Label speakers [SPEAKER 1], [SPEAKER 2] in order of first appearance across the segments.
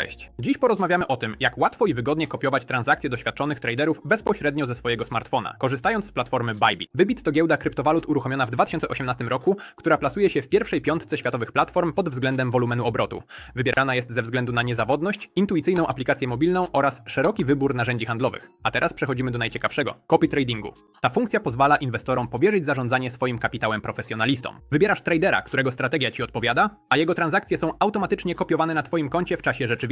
[SPEAKER 1] Cześć. Dziś porozmawiamy o tym, jak łatwo i wygodnie kopiować transakcje doświadczonych traderów bezpośrednio ze swojego smartfona, korzystając z platformy Bybit. Bybit to giełda kryptowalut uruchomiona w 2018 roku, która plasuje się w pierwszej piątce światowych platform pod względem wolumenu obrotu. Wybierana jest ze względu na niezawodność, intuicyjną aplikację mobilną oraz szeroki wybór narzędzi handlowych. A teraz przechodzimy do najciekawszego copy tradingu. Ta funkcja pozwala inwestorom powierzyć zarządzanie swoim kapitałem profesjonalistom. Wybierasz tradera, którego strategia ci odpowiada, a jego transakcje są automatycznie kopiowane na twoim koncie w czasie rzeczywistym.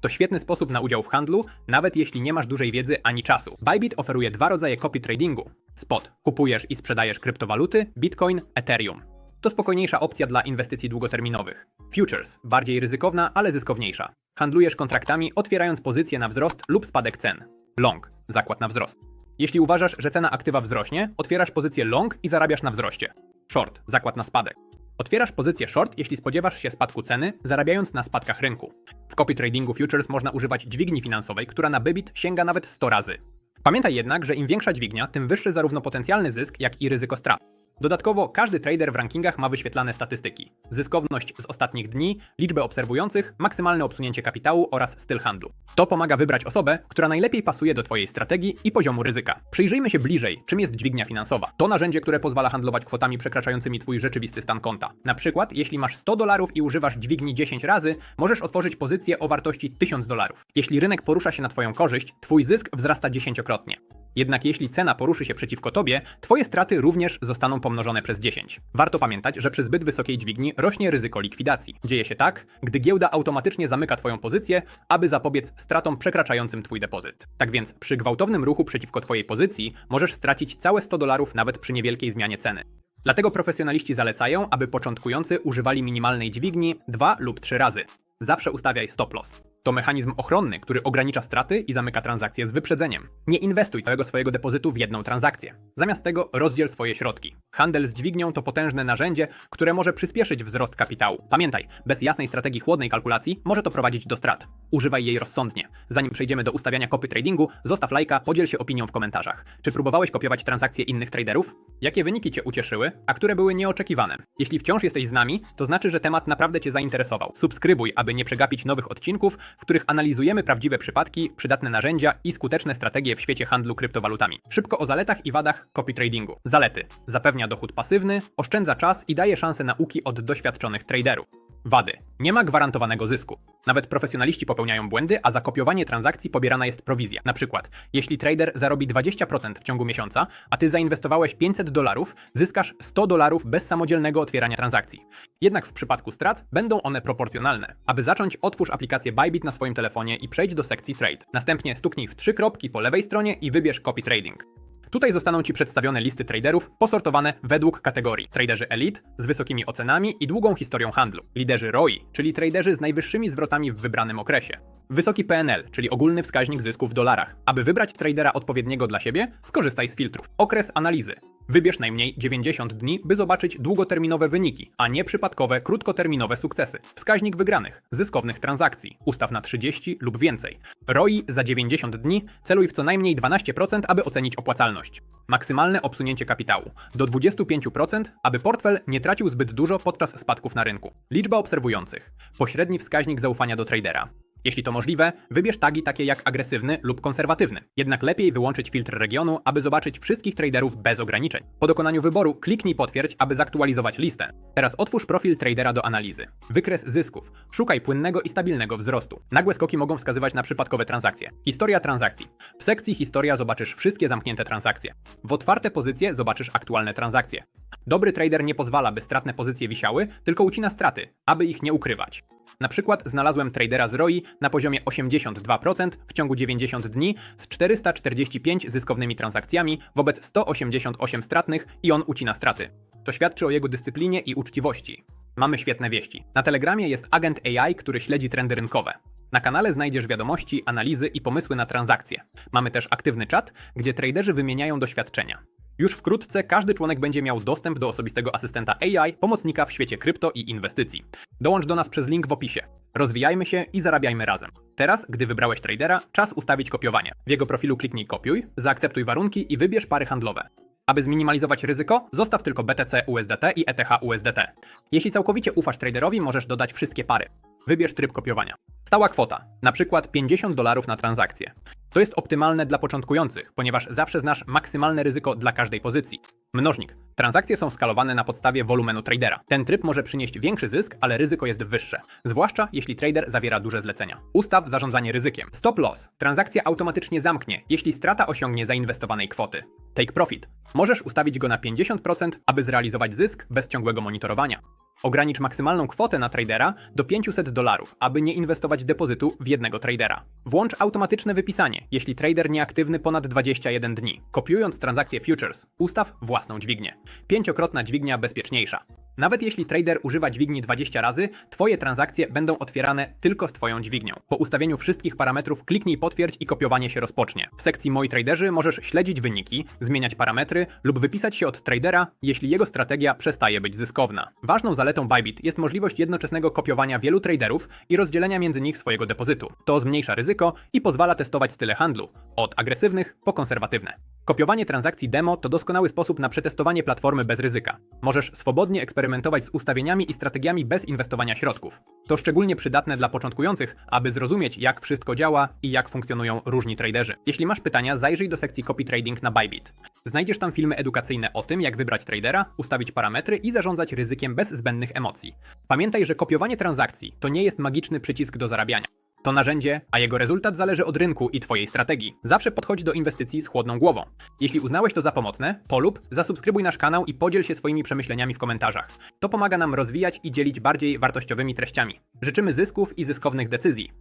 [SPEAKER 1] To świetny sposób na udział w handlu, nawet jeśli nie masz dużej wiedzy ani czasu. Bybit oferuje dwa rodzaje copy tradingu. Spot. Kupujesz i sprzedajesz kryptowaluty, Bitcoin, Ethereum. To spokojniejsza opcja dla inwestycji długoterminowych. Futures. Bardziej ryzykowna, ale zyskowniejsza. Handlujesz kontraktami, otwierając pozycje na wzrost lub spadek cen. Long. Zakład na wzrost. Jeśli uważasz, że cena aktywa wzrośnie, otwierasz pozycję long i zarabiasz na wzroście. Short. Zakład na spadek. Otwierasz pozycję short, jeśli spodziewasz się spadku ceny, zarabiając na spadkach rynku. W copy tradingu futures można używać dźwigni finansowej, która na Bybit sięga nawet 100 razy. Pamiętaj jednak, że im większa dźwignia, tym wyższy zarówno potencjalny zysk, jak i ryzyko strat. Dodatkowo każdy trader w rankingach ma wyświetlane statystyki. Zyskowność z ostatnich dni, liczbę obserwujących, maksymalne obsunięcie kapitału oraz styl handlu. To pomaga wybrać osobę, która najlepiej pasuje do Twojej strategii i poziomu ryzyka. Przyjrzyjmy się bliżej, czym jest dźwignia finansowa. To narzędzie, które pozwala handlować kwotami przekraczającymi Twój rzeczywisty stan konta. Na przykład, jeśli masz 100 dolarów i używasz dźwigni 10 razy, możesz otworzyć pozycję o wartości 1000 dolarów. Jeśli rynek porusza się na Twoją korzyść, Twój zysk wzrasta dziesięciokrotnie. Jednak jeśli cena poruszy się przeciwko tobie, twoje straty również zostaną pomnożone przez 10. Warto pamiętać, że przy zbyt wysokiej dźwigni rośnie ryzyko likwidacji. Dzieje się tak, gdy giełda automatycznie zamyka twoją pozycję, aby zapobiec stratom przekraczającym twój depozyt. Tak więc przy gwałtownym ruchu przeciwko twojej pozycji możesz stracić całe 100 dolarów nawet przy niewielkiej zmianie ceny. Dlatego profesjonaliści zalecają, aby początkujący używali minimalnej dźwigni 2 lub 3 razy. Zawsze ustawiaj stop loss. To mechanizm ochronny, który ogranicza straty i zamyka transakcje z wyprzedzeniem. Nie inwestuj całego swojego depozytu w jedną transakcję. Zamiast tego rozdziel swoje środki. Handel z dźwignią to potężne narzędzie, które może przyspieszyć wzrost kapitału. Pamiętaj, bez jasnej strategii chłodnej kalkulacji może to prowadzić do strat. Używaj jej rozsądnie. Zanim przejdziemy do ustawiania copy tradingu, zostaw lajka, podziel się opinią w komentarzach. Czy próbowałeś kopiować transakcje innych traderów? Jakie wyniki Cię ucieszyły, a które były nieoczekiwane? Jeśli wciąż jesteś z nami, to znaczy, że temat naprawdę Cię zainteresował. Subskrybuj, aby nie przegapić nowych odcinków, w których analizujemy prawdziwe przypadki, przydatne narzędzia i skuteczne strategie w świecie handlu kryptowalutami. Szybko o zaletach i wadach copy tradingu. Zalety. Zapewnia dochód pasywny, oszczędza czas i daje szansę nauki od doświadczonych traderów. Wady. Nie ma gwarantowanego zysku. Nawet profesjonaliści popełniają błędy, a za kopiowanie transakcji pobierana jest prowizja. Na przykład, jeśli trader zarobi 20% w ciągu miesiąca, a ty zainwestowałeś 500 dolarów, zyskasz 100 dolarów bez samodzielnego otwierania transakcji. Jednak w przypadku strat będą one proporcjonalne. Aby zacząć, otwórz aplikację Bybit na swoim telefonie i przejdź do sekcji Trade. Następnie stuknij w trzy kropki po lewej stronie i wybierz Copy Trading. Tutaj zostaną Ci przedstawione listy traderów posortowane według kategorii. Traderzy Elite z wysokimi ocenami i długą historią handlu. Liderzy ROI, czyli traderzy z najwyższymi zwrotami w wybranym okresie. Wysoki PNL, czyli ogólny wskaźnik zysków w dolarach. Aby wybrać tradera odpowiedniego dla siebie, skorzystaj z filtrów. Okres analizy. Wybierz najmniej 90 dni, by zobaczyć długoterminowe wyniki, a nie przypadkowe, krótkoterminowe sukcesy. Wskaźnik wygranych, zyskownych transakcji. Ustaw na 30 lub więcej. ROI za 90 dni celuj w co najmniej 12%, aby ocenić opłacalność. Maksymalne obsunięcie kapitału do 25%, aby portfel nie tracił zbyt dużo podczas spadków na rynku. Liczba obserwujących. Pośredni wskaźnik zaufania do tradera. Jeśli to możliwe, wybierz tagi takie jak agresywny lub konserwatywny. Jednak lepiej wyłączyć filtr regionu, aby zobaczyć wszystkich traderów bez ograniczeń. Po dokonaniu wyboru kliknij potwierdź, aby zaktualizować listę. Teraz otwórz profil tradera do analizy. Wykres zysków. Szukaj płynnego i stabilnego wzrostu. Nagłe skoki mogą wskazywać na przypadkowe transakcje. Historia transakcji. W sekcji historia zobaczysz wszystkie zamknięte transakcje. W otwarte pozycje zobaczysz aktualne transakcje. Dobry trader nie pozwala, by stratne pozycje wisiały, tylko ucina straty, aby ich nie ukrywać. Na przykład znalazłem tradera z ROI na poziomie 82% w ciągu 90 dni z 445 zyskownymi transakcjami wobec 188 stratnych i on ucina straty. To świadczy o jego dyscyplinie i uczciwości. Mamy świetne wieści. Na Telegramie jest agent AI, który śledzi trendy rynkowe. Na kanale znajdziesz wiadomości, analizy i pomysły na transakcje. Mamy też aktywny czat, gdzie traderzy wymieniają doświadczenia. Już wkrótce każdy członek będzie miał dostęp do osobistego asystenta AI, pomocnika w świecie krypto i inwestycji. Dołącz do nas przez link w opisie. Rozwijajmy się i zarabiajmy razem. Teraz, gdy wybrałeś tradera, czas ustawić kopiowanie. W jego profilu kliknij kopiuj, zaakceptuj warunki i wybierz pary handlowe. Aby zminimalizować ryzyko, zostaw tylko BTC USDT i ETH USDT. Jeśli całkowicie ufasz traderowi, możesz dodać wszystkie pary. Wybierz tryb kopiowania. Stała kwota, na przykład 50 dolarów na transakcję. To jest optymalne dla początkujących, ponieważ zawsze znasz maksymalne ryzyko dla każdej pozycji. Mnożnik. Transakcje są skalowane na podstawie wolumenu tradera. Ten tryb może przynieść większy zysk, ale ryzyko jest wyższe, zwłaszcza jeśli trader zawiera duże zlecenia. Ustaw zarządzanie ryzykiem. Stop loss. Transakcja automatycznie zamknie, jeśli strata osiągnie zainwestowanej kwoty. Take profit. Możesz ustawić go na 50%, aby zrealizować zysk bez ciągłego monitorowania. Ogranicz maksymalną kwotę na tradera do 500 dolarów, aby nie inwestować depozytu w jednego tradera. Włącz automatyczne wypisanie, jeśli trader nieaktywny ponad 21 dni. Kopiując transakcję futures, ustaw własną dźwignię. Pięciokrotna dźwignia bezpieczniejsza. Nawet jeśli trader używa dźwigni 20 razy, Twoje transakcje będą otwierane tylko z Twoją dźwignią. Po ustawieniu wszystkich parametrów kliknij potwierdź i kopiowanie się rozpocznie. W sekcji Moi traderzy możesz śledzić wyniki, zmieniać parametry lub wypisać się od tradera, jeśli jego strategia przestaje być zyskowna. Ważną zaletą Bybit jest możliwość jednoczesnego kopiowania wielu traderów i rozdzielenia między nich swojego depozytu. To zmniejsza ryzyko i pozwala testować style handlu, od agresywnych po konserwatywne. Kopiowanie transakcji demo to doskonały sposób na przetestowanie platformy bez ryzyka. Możesz swobodnie eksperymentować z ustawieniami i strategiami bez inwestowania środków. To szczególnie przydatne dla początkujących, aby zrozumieć, jak wszystko działa i jak funkcjonują różni traderzy. Jeśli masz pytania, zajrzyj do sekcji Copy Trading na Bybit. Znajdziesz tam filmy edukacyjne o tym, jak wybrać tradera, ustawić parametry i zarządzać ryzykiem bez zbędnych emocji. Pamiętaj, że kopiowanie transakcji to nie jest magiczny przycisk do zarabiania. To narzędzie, a jego rezultat zależy od rynku i Twojej strategii. Zawsze podchodź do inwestycji z chłodną głową. Jeśli uznałeś to za pomocne, polub, zasubskrybuj nasz kanał i podziel się swoimi przemyśleniami w komentarzach. To pomaga nam rozwijać i dzielić bardziej wartościowymi treściami. Życzymy zysków i zyskownych decyzji.